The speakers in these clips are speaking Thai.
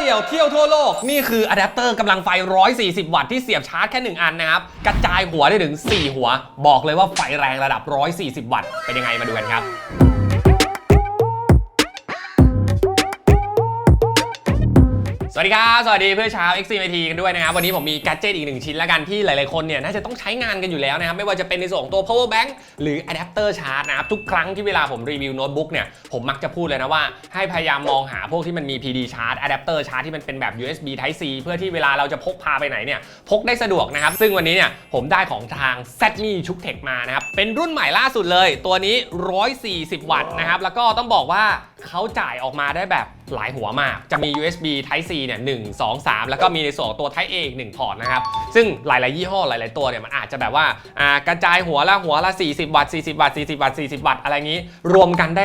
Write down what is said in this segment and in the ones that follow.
เดียวเที่ยวทั่วโลก นี่คืออะแดปเตอร์กำลังไฟ 140 วัตต์ที่เสียบชาร์จแค่ 1 อันนะครับ กระจายหัวได้ถึง 4 หัว บอกเลยว่าไฟแรงระดับ 140 วัตต์เป็นยังไงมาดูกันครับ สวัสดีครับ สวัสดีเพื่อนชาว XCMT กันด้วยนะครับ วันนี้ผมมีแกดเจิตอีกหนึ่งชิ้นแล้วกันที่หลายๆคนเนี่ยน่าจะต้องใช้งานกันอยู่แล้วนะครับ ไม่ว่าจะเป็นในส่วนของตัว power bank หรือ adapter charge นะครับ ทุกครั้งที่เวลาผมรีวิวโน้ตบุ๊กเนี่ย ผมมักจะพูดเลยนะว่า ให้พยายามมองหาพวกที่มันมี PD charge adapter charge ที่มันเป็นแบบ USB Type C เพื่อที่เวลาเราจะพกพาไปไหนเนี่ยพกได้สะดวกนะครับ ซึ่งวันนี้เนี่ยผมได้ของทาง ZME ชุกเทคมานะครับเป็นรุ่นใหม่ล่าสุดเลย ตัวนี้ 140 วัตต์นะครับแล้วก็ต้องบอกว่าเขาจ่ายออกมาได้แบบ หลายหัวมาก จะมี USB Type C เนี่ย1 2 3แล้วก็มีในส่วนของตัว Type A อีก1พอร์ตนะครับ ซึ่งหลาย ๆ ยี่ห้อหลาย ๆ ตัวเนี่ยมันอาจจะแบบว่าอ่ากระจายหัวละหัวละ 40 วัตต์ 40 วัตต์ 40 วัตต์ 40 วัตต์อะไรงี้ รวมกันได้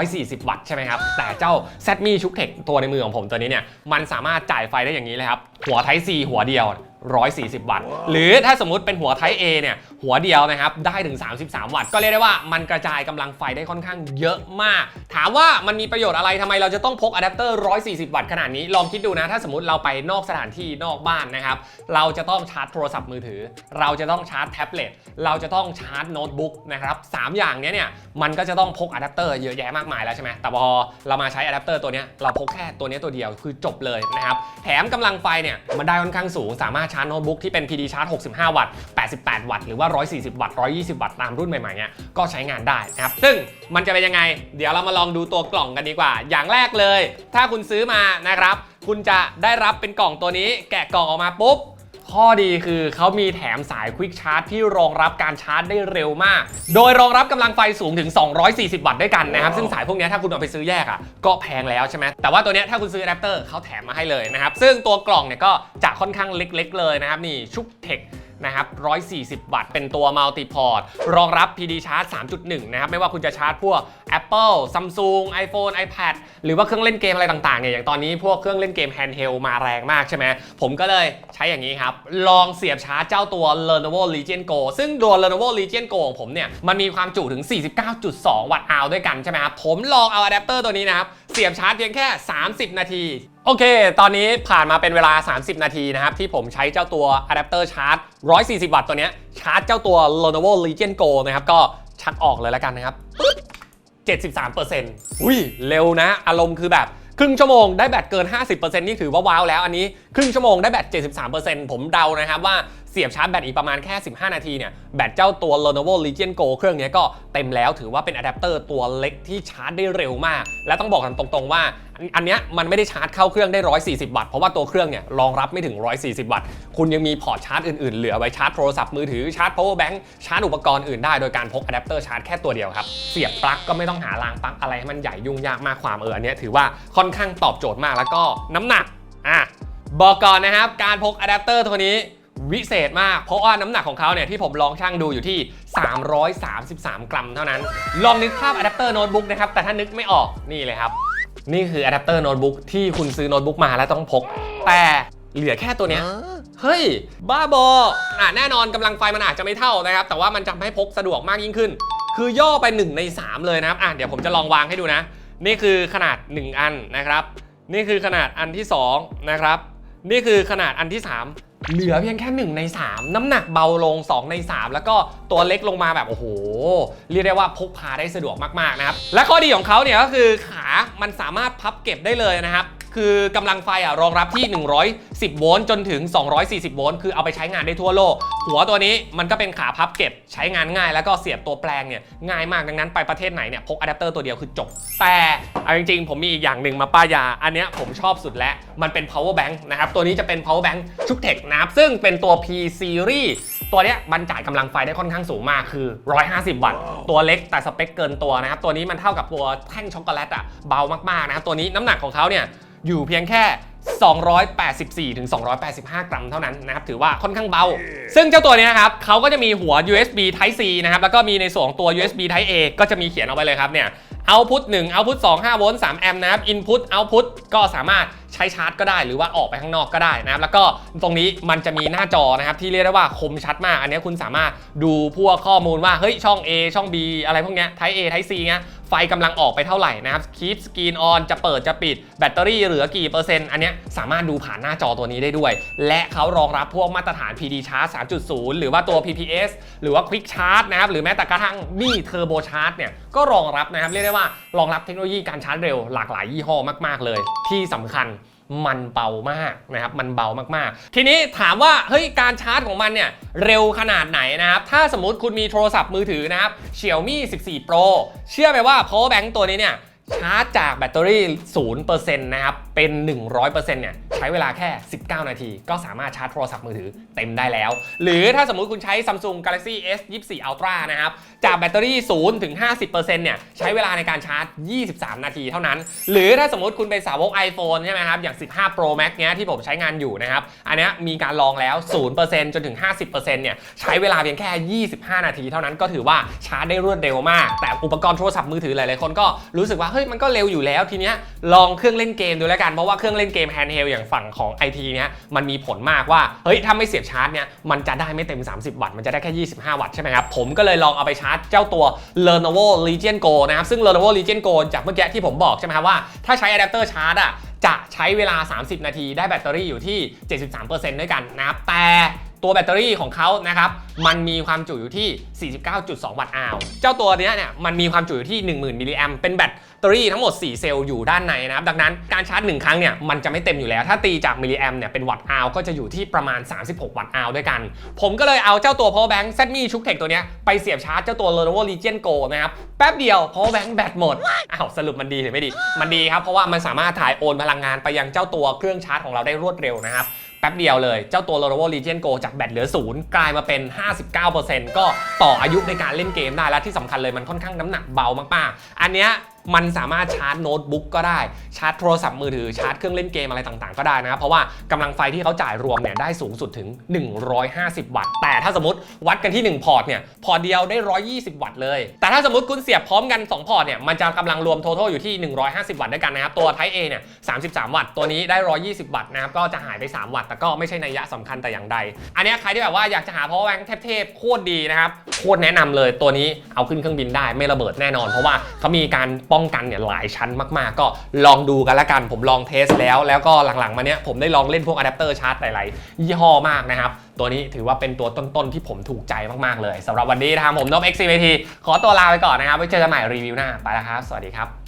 140 วัตต์ใช่ไหมครับ แต่เจ้า ZME ชุกเทคตัวในมือของผมตัวนี้เนี่ย มันสามารถจ่ายไฟได้อย่างนี้เลยครับ หัว Type C หัวเดียว 140 วัตต์ หรือถ้าสมมุติเป็นหัว Type A เนี่ย หัวเดียวนะครับ ได้ถึง 33 วัตต์ ก็เรียกได้ว่ามันกระจายกำลังไฟได้ค่อนข้างเยอะมาก ถามว่ามันมีประโยชน์อะไรทำไมเราจะต้องพกอะแดปเตอร์ 140 วัตต์ขนาดนี้ ลองคิดดูนะ ถ้าสมมติเราไปนอกสถานที่นอกบ้านนะครับ เราจะต้องชาร์จโทรศัพท์มือถือ เราจะต้องชาร์จแท็บเล็ต เราจะต้องชาร์จโน้ตบุ๊กนะครับสามอย่างเนี้ยเนี่ย มันก็จะต้องพกอะแดปเตอร์เยอะแยะมากมายแล้วใช่ไหมแต่พอเรามาใช้อะแดปเตอร์ตัวเนี้ยเราพกแค่ตัวเนี้ยตัวเดียวคือจบเลยนะครับ แถมกำลังไฟเนี่ยมันได้ค่อนข้างสูงสามารถชาร์จโน้ตบุ๊กที่เป็น PD ชาร์จ 65 วัตต์ 88 วัตต์ หรือว่า 140 วัตต์ 120 วัตต์ ตามรุ่นใหม่ๆเนี่ยก็ใช้งานได้นะครับ ซึ่งมันจะเป็นยังไง เดี๋ยวเรามาลองดูตัวกล่องกันดีกว่า อย่างแรกเลย ถ้าคุณซื้อมานะครับ คุณจะได้รับเป็นกล่องตัวนี้ แกะกล่องออกมาปุ๊บ ข้อดีคือเขามีแถมสาย Quick Charge ที่รองรับการชาร์จได้เร็วมาก โดยรองรับกำลังไฟสูงถึง 240 วัตต์ด้วยกันนะครับ ซึ่งสายพวกเนี้ยถ้าคุณเอาไปซื้อแยกอะก็แพงแล้วใช่ไหมแต่ว่าตัวเนี้ยถ้าคุณซื้ออะแดปเตอร์เขาแถมมาให้เลยนะครับ ซึ่งตัวกล่องเนี่ยก็จะค่อนข้างเล็ก ๆ เลยนะครับนี่ชุกเทค นะครับ 140 วัตต์ เป็นตัวมัลติพอร์ต รองรับ PD Charge 3.1 นะครับ ไม่ว่าคุณจะชาร์จพวก Apple Samsung iPhone iPad หรือว่าเครื่องเล่นเกมอะไรต่างๆ เนี่ย อย่างตอนนี้พวกเครื่องเล่นเกม handheld มาแรงมากใช่ไหม ผมก็เลยใช้อย่างนี้ครับ ลองเสียบชาร์จเจ้าตัว Lenovo Legion Go ซึ่งตัว Lenovo Legion Go ของผมเนี่ย มันมีความจุถึง 49.2 วัตต์อาวด้วยกันใช่ไหมครับ ผมลองเอาอะแดปเตอร์ตัวนี้นะครับ เสียบชาร์จเพียงแค่ 30 นาที โอเค ตอนนี้ผ่านมาเป็นเวลา 30 นาทีนะครับ ที่ผมใช้เจ้าตัวอะแดปเตอร์ชาร์จ 140 วัตต์ตัวเนี้ยชาร์จเจ้าตัว Lenovo Legion Go นะครับ ก็ชักออกเลยแล้วกันนะครับปึ๊บ73%อุ้ย เร็วนะ อารมณ์คือแบบครึ่งชั่วโมงได้แบตเกิน 50%นี่ถือว่าว้าวแล้วอันนี้ ครึ่งชั่วโมงได้แบต 73%ผมเดานะครับว่า เสียบชาร์จแบตอีกประมาณแค่ 15 นาทีเนี่ยแบตเจ้าตัว Lenovo Legion Go เครื่องนี้ก็เต็มแล้วถือว่าเป็นอะแดปเตอร์ตัวเล็กที่ชาร์จได้เร็วมาก และต้องบอกกันตรงๆว่าอันนี้มันไม่ได้ชาร์จเข้าเครื่องได้ 140 วัตต์เพราะว่าตัวเครื่องเนี่ยรองรับไม่ถึง 140 วัตต์ คุณยังมีพอร์ตชาร์จอื่นๆ เหลือไว้ชาร์จโทรศัพท์มือถือชาร์จ power bank ชาร์จอุปกรณ์อื่นได้โดยการพกอะแดปเตอร์ชาร์จแค่ตัวเดียวครับ เสียบปลั๊กก็ไม่ต้องหารางปลั๊กอะไรให้มันใหญ่ยุ่งยากมากความเอออันนี้ถือว่าค่อนข้างตอบโจทย์มากแล้วก็น้ำหนักอะบอกก่อนนะครับการพกอะแดปเตอร์ตัวนี้ วิเศษมาก เพราะว่าน้ำหนักของเขาเนี่ยที่ผมลองชั่งดูอยู่ที่ 333 กรัมเท่านั้น ลองนึกภาพอะแดปเตอร์โน้ตบุ๊กนะครับ แต่ถ้านึกไม่ออกนี่เลยครับ นี่คืออะแดปเตอร์โน้ตบุ๊กที่คุณซื้อโน้ตบุ๊กมาแล้วต้องพก แต่เหลือแค่ตัวเนี้ยเฮ้ย บ้าบออะแน่นอนกำลังไฟมันอาจจะไม่เท่านะครับ แต่ว่ามันจะให้พกสะดวกมากยิ่งขึ้น คือย่อไป 1 ใน 3 เลยนะครับ อะเดี๋ยวผมจะลองวางให้ดูนะ นี่คือขนาด 1 อันนะครับ นี่คือขนาดอันที่ 2 นะครับ นี่คือขนาดอันที่ 3 เหลือเพียงแค่ 1 ใน 3 น้ำหนักเบาลง 2 ใน 3 แล้วก็ตัวเล็กลงมาแบบโอ้โห เรียกได้ว่าพกพาได้สะดวกมาก ๆ นะครับ และข้อดีของเขาเนี่ยก็คือขามันสามารถพับเก็บได้เลยนะครับ คือกำลังไฟอะรองรับที่ 110 โวลต์จนถึง 240 โวลต์คือเอาไปใช้งานได้ทั่วโลก หัวตัวนี้มันก็เป็นขาพับเก็บใช้งานง่าย แล้วก็เสียบตัวแปลงเนี่ยง่ายมากดังนั้นไปประเทศไหนเนี่ยพกอะแดปเตอร์ตัวเดียวคือจบ แต่เอาจริงๆ ผมมีอีกอย่างหนึ่งมาป้ายา อันเนี้ยผมชอบสุดแล้วมันเป็น power bank นะครับตัวนี้จะเป็น power bank ชุกเทคนะครับซึ่งเป็นตัว P series ตัวเนี้ยมันจ่ายกำลังไฟได้ค่อนข้างสูงมากคือ 150 วัตต์ ตัวเล็กแต่สเปคเกินตัวนะครับ ตัวนี้มันเท่ากับตัวแท่งช็อกโกแลตอะเบามากๆนะครับ ตัวนี้น้ำหนักของเขาเนี่ย อยู่เพียงแค่ 284ถึง285 กรัมเท่านั้นนะครับถือว่าค่อนข้างเบา ซึ่งเจ้าตัวเนี้ยครับเขาก็จะมีหัว USB Type C นะครับแล้วก็มีในส่วนของตัว USB Type A ก็จะมีเขียนเอาไว้เลยครับเนี่ย Output 1 Output 2 5โวลต์3แอมป์นะครับ Input Output ก็สามารถใช้ชาร์จก็ได้หรือว่าออกไปข้างนอกก็ได้นะครับ แล้วก็ตรงนี้มันจะมีหน้าจอนะครับ ที่เรียกได้ว่าคมชัดมาก อันนี้คุณสามารถดูพวกข้อมูลว่า เฮ้ย ช่อง A ช่อง B อะไรพวกเนี้ย Type A Type C เงี้ย ไฟไฟกำลังออกไปเท่าไหร่นะครับคีปสกรีนออนจะเปิดจะปิด แบตเตอรี่เหลือกี่เปอร์เซ็นต์อันนี้สามารถดูผ่านหน้าจอตัวนี้ได้ด้วย และเขารองรับพวกมาตรฐาน PD Charge 3.0 หรือว่าตัว PPS หรือว่า Quick Charge นะครับหรือแม้แต่กระทั่งนี่ Turbo Charge เนี่ยก็รองรับนะครับเรียกได้ว่ารองรับเทคโนโลยีการชาร์จเร็วหลากหลายยี่ห้อมาก ๆ เลย ที่สำคัญมันเบามากนะครับมันเบามากๆ ทีนี้ถามว่าเฮ้ยการชาร์จของมันเนี่ยเร็วขนาดไหนนะครับ ถ้าสมมติคุณมีโทรศัพท์มือถือนะครับ Xiaomi 14 Pro เชื่อไหมว่า power bank ตัวนี้เนี่ย ชาร์จจากแบตเตอรี่0%นะครับ เป็น 100%เนี่ยใช้เวลาแค่ 19 นาที ก็สามารถชาร์จโทรศัพท์มือถือเต็มได้แล้ว หรือถ้าสมมุติคุณใช้ Samsung Galaxy S 24 Ultra นะครับ จากแบตเตอรี่0ถึง50%เนี่ยใช้เวลาในการชาร์จ 23 นาทีเท่านั้น หรือถ้าสมมติคุณเป็นสาวก iPhone ใช่ไหมครับ อย่าง 15 Pro Max เนี้ยที่ผมใช้งานอยู่นะครับ อันนี้มีการลองแล้ว 0%จนถึง 50%เนี่ยใช้เวลาเพียงแค่ 25 นาทีเท่านั้นก็ถือว่าชาร์จได้รวดเร็วมาก แต่อุปกรณ์โทรศัพท์มือถือหลายๆคนก็รู้สึกว่าเฮ้ยมันก็เร็วอยู่แล้วทีเนี้ยลองเครื่องเล่นเกมดูแล้วกันเพราะว่าเครื่องเล่นเกมแฮนด์เฮลอย่างฝั่งของ IT เนี้ยมันมีผลมากว่าเฮ้ยถ้าไม่เสียบชาร์จเนี่ยมันจะได้ไม่เต็ม 30 วัตต์มันจะได้แค่ 25 วัตต์ใช่ไหมครับผมก็เลยลองเอาไปชาร์จเจ้าตัว Lenovo Legion Go นะครับซึ่ง Lenovo Legion Go จากเมื่อกี้ที่ผมบอกใช่ไหมครับว่าถ้าใช้อะแดปเตอร์ชาร์จอะจะใช้เวลา 30 นาทีได้แบตเตอรี่อยู่ที่ 73%ด้วยกันนะครับแต่ ตัวแบตเตอรี่ของเขานะครับ มันมีความจุอยู่ที่ 49.2 วัตต์อาวเจ้าตัวนี้เนี่ยมันมีความจุอยู่ที่ 10,000 มิลลิแอมเป็นแบตเตอรี่ทั้งหมด 4 เซลล์อยู่ด้านในนะครับ ดังนั้นการชาร์จ 1 ครั้งเนี่ยมันจะไม่เต็มอยู่แล้ว ถ้าตีจากมิลลิแอมเนี่ยเป็นวัตต์อาวก็จะอยู่ที่ประมาณ 36 วัตต์อาวด้วยกัน ผมก็เลยเอาเจ้าตัว power bank Zetmi ชุกเทคตัวนี้ไปเสียบชาร์จเจ้าตัว Lenovo Legion Go นะครับแป๊บเดียว power bank แบตหมดอ้าวสรุปมันดีหรือไม่ดี มันดีครับเพราะว่ามันสามารถถ่ายโอนพลังงานไปยังเจ้าตัวเครื่องชาร์จของเราได้รวดเร็วนะครับ แป๊บเดียวเลย เจ้าตัว Lenovo Legion Go จากแบตเหลือศูนย์กลายมาเป็น 59%ก็ต่ออายุในการเล่นเกมได้และที่สำคัญเลยมันค่อนข้างน้ำหนักเบามากๆ อันเนี้ย มันสามารถชาร์จโน้ตบุ๊กก็ได้ ชาร์จโทรศัพท์มือถือ ชาร์จเครื่องเล่นเกมอะไรต่างๆ ก็ได้นะครับ เพราะว่ากำลังไฟที่เขาจ่ายรวมเนี่ยได้สูงสุดถึง 150 วัตต์ แต่ถ้าสมมติวัดกันที่ 1 พอร์ตเนี่ย พอร์ตเดียวได้ 120 วัตต์เลย แต่ถ้าสมมติคุณเสียบพร้อมกัน 2 พอร์ตเนี่ย มันจะกำลังรวม total อยู่ที่ 150 วัตต์ด้วยกันนะครับ ตัว Type A เนี่ย 33 วัตต์ ตัวนี้ได้ 120 วัตต์นะครับ ก็จะหายไป 3 วัตต์ แต่ก็ไม่ใช่นัยยะสำคัญแต่อย่างใด อันนี้ใครที่แบบว่าอยากจะหา power bank เทพๆโคตรดีนะครับ โคตรแนะนำเลย ตัวนี้เอาขึ้นเครื่องบินได้ไม่ระเบิดแน่นอน เพราะว่าเขามีการป้องกันเนี่ยหลายชั้นมากๆ ก็ลองดูกันละกัน ผมลองเทสแล้ว แล้วก็หลังๆมาเนี้ยผมได้ลองเล่นพวกอะแดปเตอร์ชาร์จหลายๆยี่ห้อมากนะครับ ตัวนี้ถือว่าเป็นตัวต้นๆที่ผมถูกใจมากๆเลยสำหรับวันนี้นะครับผมนบ XCVT ขอตัวลาไปก่อนนะครับไว้เจอกันใหม่รีวิวหน้าไปแล้วครับ สวัสดีครับ